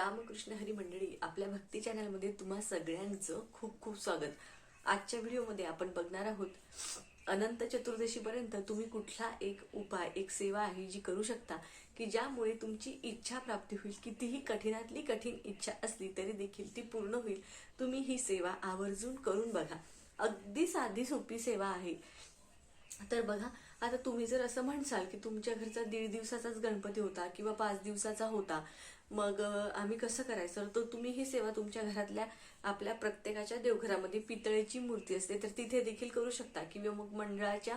रामकृष्ण हरी मंडळी आपल्या भक्ती चॅनलमध्ये तुम्हा सगळ्यांचं खूप खूप स्वागत. आजच्या व्हिडिओमध्ये आपण बघणार आहोत अनंत चतुर्दशीपर्यंत तुम्ही कुठला एक उपाय एक सेवा आहे जी करू शकता की ज्यामुळे तुमची इच्छा प्राप्ती होईल कितीही कठीणातली कठीण इच्छा असली तरी देखील ती पूर्ण होईल. तुम्ही ही सेवा आवर्जून करून बघा. अगदी साधी सोपी सेवा आहे. तर बघा आता तुम्ही जर असं म्हणसाल की तुमच्या घरचा दीड दिवसाचाच गणपती होता किंवा पाच दिवसाचा होता मग आम्ही कसं करायचं? तर तुम्ही ही सेवा तुमच्या घरातल्या आपल्या प्रत्येकाच्या देवघरामध्ये पितळेची मूर्ती असते. तर तिथे देखील करू शकता किंवा मग मंडळाच्या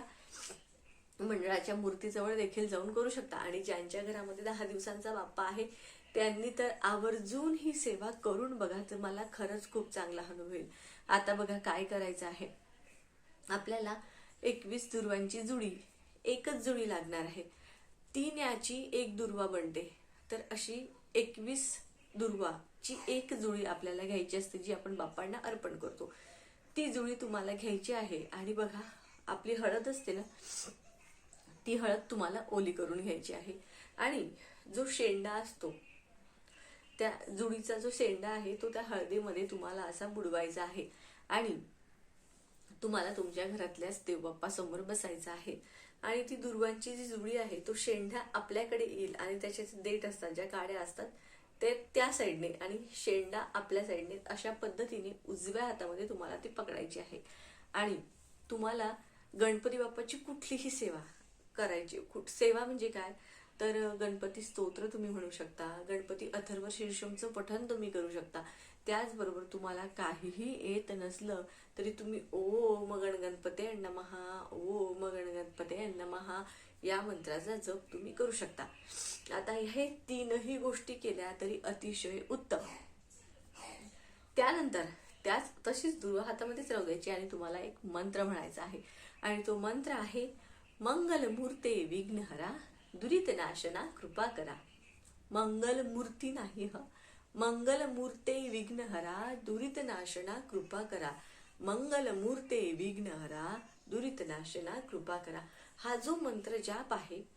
मंडळाच्या मूर्तीजवळ देखील जाऊन करू शकता. आणि ज्यांच्या घरामध्ये दहा दिवसांचा बाप्पा आहे त्यांनी तर आवर्जून ही सेवा करून बघा तर मला खरंच खूप चांगला अनुभव येईल. आता बघा काय करायचं आहे. आपल्याला एकवीस दुर्वांची जुडी एकच जुडी लागणार आहे. तीन याची एक दुर्वा बनते. तर अशी एकवीस दुर्वाची एक जुळी आपल्याला घ्यायची असते जी आपण बाप्पांना अर्पण करतो. ती जुळी तुम्हाला घ्यायची आहे आणि बघा आपली हळद असते ना ती हळद तुम्हाला ओली करून घ्यायची आहे. आणि जो शेंडा असतो त्या जुडीचा जो शेंडा आहे तो त्या हळदीमध्ये तुम्हाला असा बुडवायचा आहे. आणि तुम्हाला तुमच्या घरातल्याच देवबाप्पा समोर बसायचं आहे. आणि ती दुर्वांची जी जुळी आहे तो शेंडा आपल्याकडे येईल आणि त्याचे देठ असतात ज्या काड्या असतात ते त्या साईडने आणि शेंडा आपल्या साईडने अशा पद्धतीने उजव्या हातामध्ये तुम्हाला ती पकडायची आहे. आणि तुम्हाला गणपती बाप्पाची कुठलीही सेवा करायची कुठ सेवा म्हणजे काय? तर गणपती स्तोत्र तुम्ही म्हणू शकता गणपती अथर्व शीर्षमचं पठन तुम्ही करू शकता. त्याचबरोबर तुम्हाला काहीही येत नसलं तरी तुम्ही ओ मगण गणपते नमहा ओ मगण गणपते नमहा या मंत्राचा जप तुम्ही करू शकता. आता हे तीनही गोष्टी केल्या तरी अतिशय उत्तम. त्यानंतर त्याच तशीच दुर्वा हातामध्येच राहू आणि तुम्हाला एक मंत्र म्हणायचा आहे. आणि तो मंत्र आहे मंगलमूर्ते विघ्नहरा दुरितनाशना कृपा करा. मंगल मूर्ती नाही ह. मंगल मूर्ते विघ्नहरा दुरितनाशना कृपा करा. मंगल मूर्ते विघ्नहरा हरा दुरितनाशना कृपा करा. हा जो मंत्र जाप आहे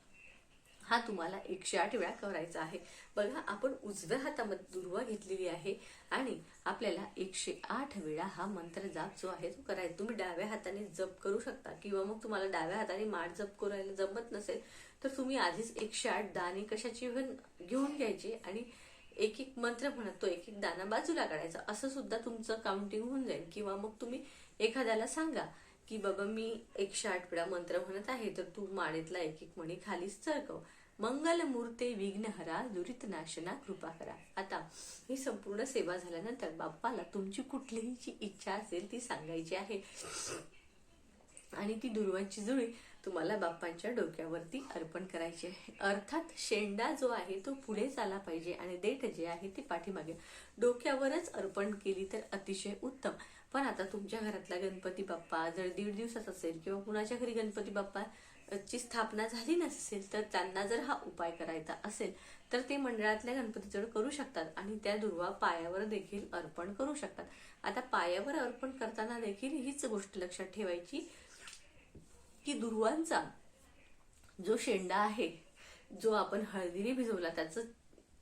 हा तुम्हाला एकशे आठ वेळा करायचा आहे. बघा आपण उजव्या हातामध्ये दुर्वा घेतलेली आहे आणि आपल्याला एकशे आठ वेळा हा मंत्र जाप जो आहे तो करायचा. तुम्ही डाव्या हाताने जप करू शकता किंवा मग तुम्हाला डाव्या हाताने माठ जप करायला जमत नसेल तर तुम्ही आधीच एकशे आठ दाणे कशाची पण घेऊन घ्यायचे आणि एक एक मंत्र म्हणत तो एक एक दाना बाजूला काढायचा. असं सुद्धा तुमचं काउंटिंग होऊन जाईल. किंवा मग तुम्ही एखाद्याला सांगा की बाबा मी एकशे आठ वेळा मंत्र म्हणत आहे तर तू माळेतला एक एक मणी खालीच चळकव. मंगल मूर्ते विघ्नहरा दुरित नाशना कृपा करा. आता ही संपूर्ण सेवा झाल्यानंतर बाप्पाला तुमची कुठलीही जी इच्छा असेल ती सांगायची आहे. आणि ती दुर्वांची जुळी तुम्हाला बाप्पांच्या डोक्यावरती अर्पण करायचे आहे. अर्थात शेंडा जो आहे तो पुढे चाला पाहिजे आणि देठ जे आहे ते पाठीमागे. डोक्यावरच अर्पण केली तर अतिशय उत्तम. पण आता तुमच्या घरातला गणपती बाप्पा जर दीड दिवसात असेल किंवा कुणाच्या घरी गणपती बाप्पा ची स्थापना झाली नसेल तर त्यांना जर हा उपाय करायचा असेल तर ते मंडळातल्या गणपतीजवळ करू शकतात आणि त्या दुर्वा पायावर देखील अर्पण करू शकतात. आता पायावर अर्पण करताना देखील हीच गोष्ट लक्षात ठेवायची की दुर्वांचा जो शेंडा आहे जो आपण हळदीने भिजवला त्याचं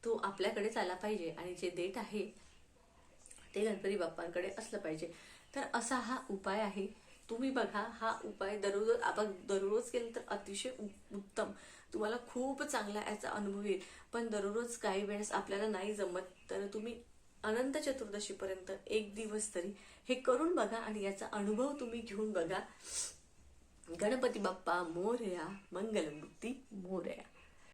तो आपल्याकडेच आला पाहिजे आणि जे देठ आहे ते गणपती बाप्पांकडे असलं पाहिजे. तर असा हा उपाय आहे. तुम्ही बघा हा उपाय दररोज आपण दररोज केलं तर अतिशय उ- उत्तम. तुम्हाला खूप चांगला याचा अनुभव येईल. पण दररोज काही वेळेस आपल्याला नाही जमत तर तुम्ही अनंत चतुर्दशीपर्यंत एक दिवस तरी हे करून बघा आणि याचा अनुभव तुम्ही घेऊन बघा. गणपती बाप्पा मोरया मंगलमूर्ती मोरया